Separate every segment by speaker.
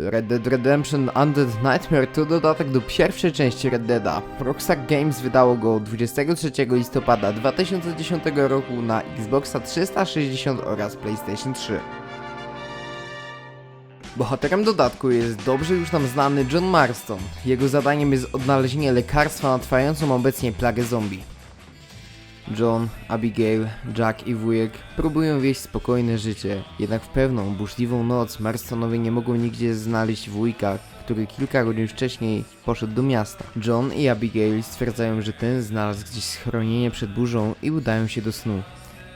Speaker 1: Red Dead Redemption Undead Nightmare to dodatek do pierwszej części Red Deada. Rockstar Games wydało go 23 listopada 2010 roku na Xboxa 360 oraz PlayStation 3. Bohaterem dodatku jest dobrze już nam znany John Marston. Jego zadaniem jest odnalezienie lekarstwa na trwającą obecnie plagę zombie. John, Abigail, Jack i wujek próbują wieść spokojne życie, jednak w pewną burzliwą noc Marstonowie nie mogą nigdzie znaleźć wujka, który kilka godzin wcześniej poszedł do miasta. John i Abigail stwierdzają, że ten znalazł gdzieś schronienie przed burzą i udają się do snu.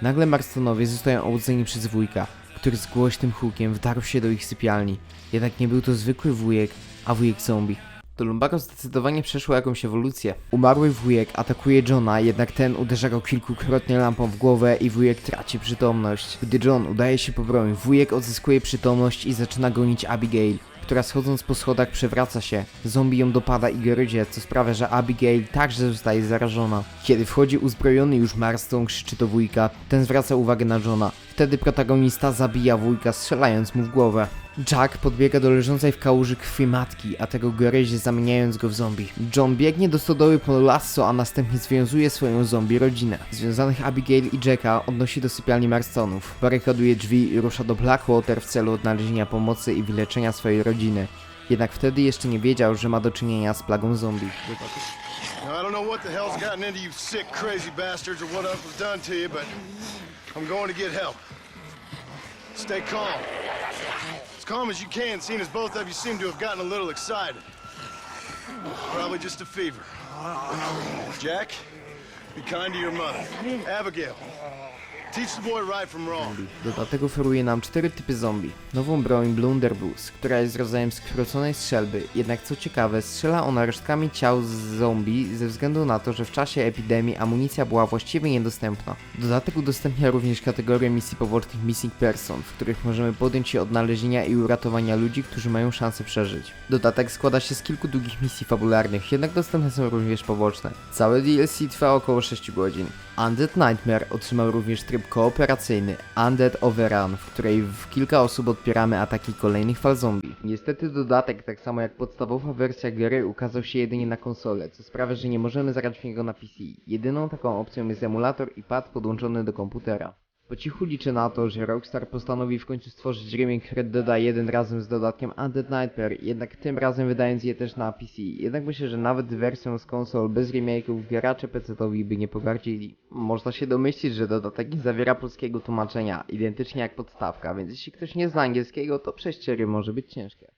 Speaker 1: Nagle Marstonowie zostają obudzeni przez wujka, który z głośnym hukiem wdarł się do ich sypialni. Jednak nie był to zwykły wujek, a wujek zombie. To Lumbago zdecydowanie przeszło jakąś ewolucję. Umarły wujek atakuje Johna, jednak ten uderza go kilkukrotnie lampą w głowę i wujek traci przytomność. Gdy John udaje się po broń, wujek odzyskuje przytomność i zaczyna gonić Abigail, która schodząc po schodach przewraca się. Zombie ją dopada i gryzie, co sprawia, że Abigail także zostaje zarażona. Kiedy wchodzi uzbrojony już Marston, krzyczy do wujka, ten zwraca uwagę na Johna. Wtedy protagonista zabija wujka, strzelając mu w głowę. Jack podbiega do leżącej w kałuży krwi matki, a tego gryzie zamieniając go w zombie. John biegnie do stodoły po lasso, a następnie związuje swoją zombie rodzinę. Związanych Abigail i Jacka odnosi do sypialni Marstonów. Barykaduje drzwi i rusza do Blackwater w celu odnalezienia pomocy i wyleczenia swojej rodziny. Jednak wtedy jeszcze nie wiedział, że ma do czynienia z plagą zombie.
Speaker 2: Now, I don't know what the hell's gotten into you sick, crazy bastards or what done to you, but I'm going to get help. Stay calm. As calm as you can, seeing as both of you seem to have gotten a little excited. Probably just a fever. Jack, be kind to your mother. Abigail, wrong.
Speaker 1: Dodatek oferuje nam cztery typy zombie. Nową broń Blunderbuss, która jest rodzajem skróconej strzelby, jednak co ciekawe, strzela ona resztkami ciał z zombie ze względu na to, że w czasie epidemii amunicja była właściwie niedostępna. Dodatek udostępnia również kategorię misji pobocznych Missing Person, w których możemy podjąć się odnalezienia i uratowania ludzi, którzy mają szansę przeżyć. Dodatek składa się z kilku długich misji fabularnych, jednak dostępne są również poboczne. Całe DLC trwa około 6 godzin. Undead Nightmare otrzymał również tryb kooperacyjny Undead Overrun, w której w kilka osób odpieramy ataki kolejnych fal zombie. Niestety dodatek, tak samo jak podstawowa wersja gry, ukazał się jedynie na konsolę, co sprawia, że nie możemy zagrać w niego na PC. Jedyną taką opcją jest emulator i pad podłączony do komputera. Po cichu liczę na to, że Rockstar postanowi w końcu stworzyć remake Red Deada 1 razem z dodatkiem Undead Nightmare, jednak tym razem wydając je też na PC. Jednak myślę, że nawet wersją z konsol bez remake'ów gracze PC-towi by nie pogardzili. Można się domyślić, że dodatek nie zawiera polskiego tłumaczenia, identycznie jak podstawka, więc jeśli ktoś nie zna angielskiego, to przejście może być ciężkie.